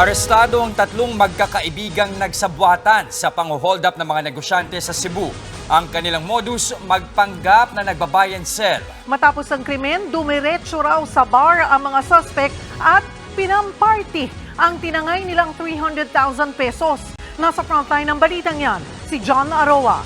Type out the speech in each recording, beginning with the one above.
Arestado ang tatlong magkakaibigang nagsabwatan sa pang-hold up ng mga negosyante sa Cebu. Ang kanilang modus, magpanggap na nagbabayan sel. Matapos ang krimen, dumiretso raw sa bar ang mga suspect at pinamparty ang tinangay nilang 300,000 pesos. Nasa frontline ng balitang yan, si John Aroa.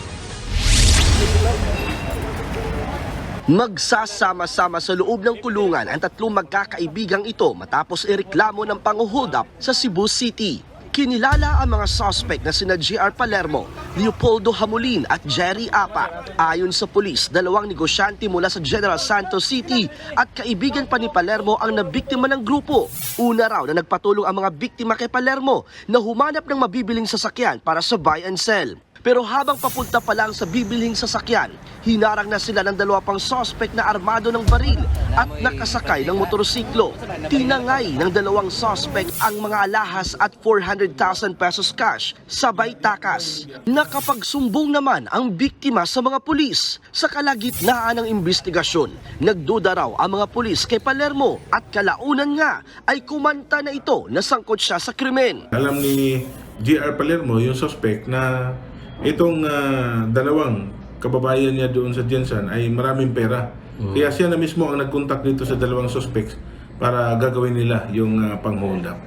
Magsasama-sama sa loob ng kulungan ang tatlong magkakaibigang ito matapos ireklamo ng pang-hold up sa Cebu City. Kinilala ang mga suspect na sina J.R. Palermo, Leopoldo Hamulin at Jerry Apa. Ayon sa pulis, dalawang negosyante mula sa General Santos City at kaibigan pa ni Palermo ang nabiktima ng grupo. Una raw na nagpatulong ang mga biktima kay Palermo na humanap ng mabibiling sasakyan para sa buy and sell. Pero habang papunta pa lang sa bibiling sasakyan, hinarang na sila ng dalawa pang suspect na armado ng baril at nakasakay ng motorsiklo. Tinangay ng dalawang suspect ang mga alahas at 400,000 pesos cash, sabay takas. Nakapagsumbong naman ang biktima sa mga pulis. Sa kalagitnaan ng investigasyon, nagduda raw ang mga pulis kay Palermo at kalaunan nga ay kumanta na ito na sangkot siya sa krimen. Alam ni GR Palermo, yung suspect, na itong ah, dalawang kababayan niya doon sa Jensen ay maraming pera. Kaya siya na mismo ang nag-contact dito sa dalawang suspects para gagawin nila yung ah, pang-hold up.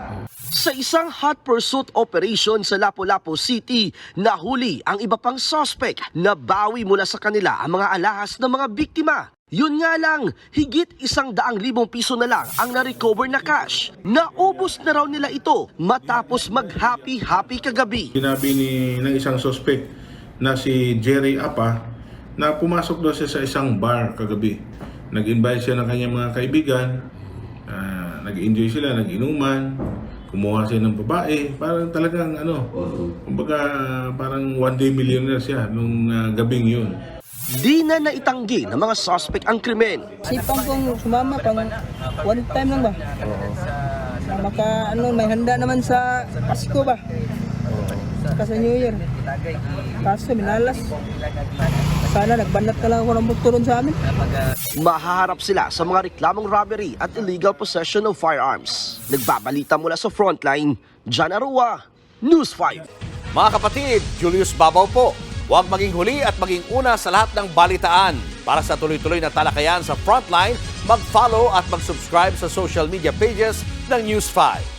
Sa isang hot pursuit operation sa Lapu-Lapu City, nahuli ang iba pang suspect na bawi mula sa kanila ang mga alahas ng mga biktima. Yun nga lang, higit isang daang libong piso na lang ang na-recover na cash. Naubos na raw nila ito matapos mag-happy-happy kagabi. Sinabi ni ng isang suspect na si Jerry Apa na pumasok daw siya sa isang bar kagabi. Nag-invite siya ng kanyang mga kaibigan, ah, nag-enjoy sila, nag-inuman, kumuha siya ng babae, parang talagang ano, kumbaga parang one day millionaire siya nung ah, gabing yun. Di na naitanggi ng mga suspect ang krimen. Sipang kong sumama pang one time lang ba? Na maka ano may handa naman sa Pasko ba? Saka sa New Year. Kaso minalas. Sana nagbanat ka lang ako ng motoron sa amin. Mahaharap sila sa mga reklamong robbery at illegal possession of firearms. Nagbabalita mula sa frontline, John Arua, News 5. Mga kapatid, Julius Babaw po. Huwag maging huli at maging una sa lahat ng balitaan. Para sa tuloy-tuloy na talakayan sa Frontline, mag-follow at mag-subscribe sa social media pages ng News 5.